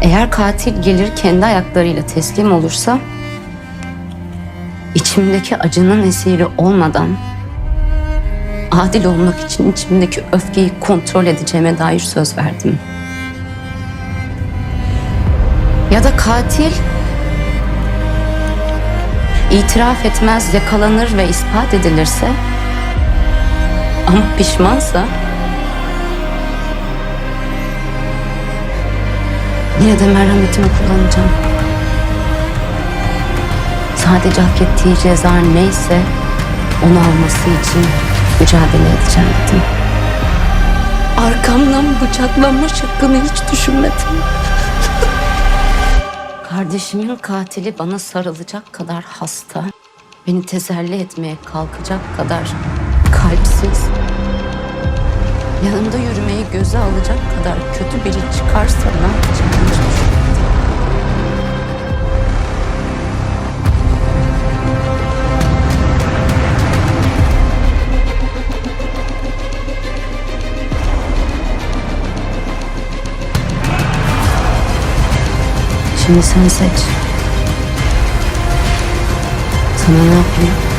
Eğer katil gelir kendi ayaklarıyla teslim olursa içimdeki acının esiri olmadan adil olmak için içimdeki öfkeyi kontrol edeceğime dair söz verdim. Ya da katil itiraf etmez, yakalanır ve ispat edilirse ama pişmansa yine de merhametimi kullanacağım. Sadece hak ettiği ceza neyse onu alması için mücadele edeceğim dedim. Arkamdan bıçaklanma şıkkını hiç düşünmedim. Kardeşimin katili bana sarılacak kadar hasta, beni teselli etmeye kalkacak kadar kalpsiz, yanımda yürümeyi göze alacak kadar kötü biri çıkarsa ne yapacağım in the sunset. Someone love you.